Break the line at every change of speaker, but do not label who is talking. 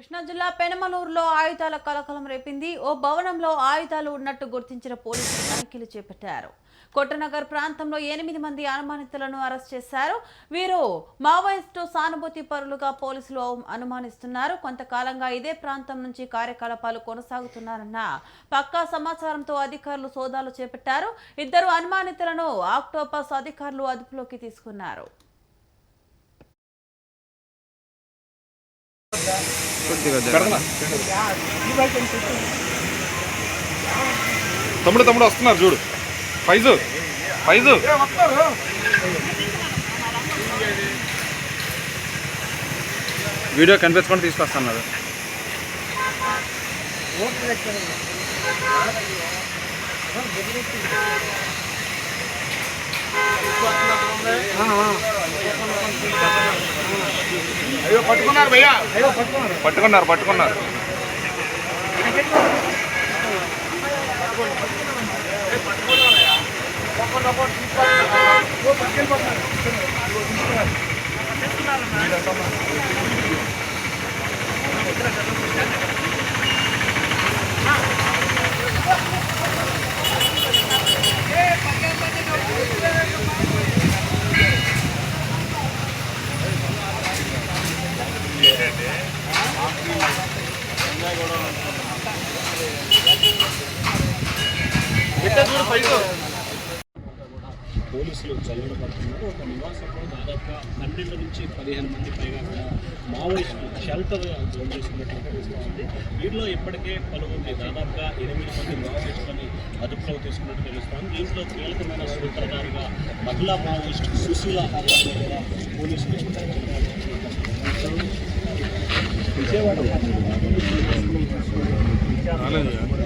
కృష్ణా జిల్లా పెనమలూరులో ఆయుధాల కలకలం రేపింది. ఓ భవనంలో ఆయుధాలు ఉన్నట్టు గుర్తించిన పోలీసులు తనిఖీలు చేపట్టారు. కొట్టనగర్ ప్రాంతంలో ఎనిమిది మంది అనుమానితులను అరెస్ట్ చేశారు. వీరు మావోయిస్టు సానుభూతి పరులుగా పోలీసులు అనుమానిస్తున్నారు. కొంతకాలంగా ఇదే ప్రాంతం నుంచి కార్యకలాపాలు కొనసాగుతున్నారన్న పక్కా సమాచారంతో అధికారులు సోదాలు చేపట్టారు. ఇద్దరు అనుమానితులను ఆక్టోపస్ అధికారులు అదుపులోకి తీసుకున్నారు.
తమ్ముడు తమ్ముడు వస్తున్నారు చూడు. ఫైజు ఫైజు. వీడియో కనిపించకుండా తీసుకొస్తున్నారు.
అయ్యో పట్టుకున్నారు భయ్యా.
పట్టుకున్నారు పట్టుకున్నారు. చూడు
పోలీసులు చల్లడ పడుతున్నారు ఒక నివాసంలో దాదాపుగా పన్నెండు నుంచి పదిహేను మంది పైగా కూడా మావోయిస్టులు షెల్టర్ జోన్ చేసినట్లుగా తెలుస్తుంది. వీటిలో ఇప్పటికే పలువురిని దాదాపుగా ఎనిమిది మంది మావోయిస్టులని అదుపులో తీసుకున్నట్టు తెలుస్తోంది. దీంట్లో కీలకమైన సూత్రధారిగా మహిళా మావోయిస్ట్ సుశీల ఆధ్వర్యంలో కూడా పోలీసులు విజయవాడ పర్లేదు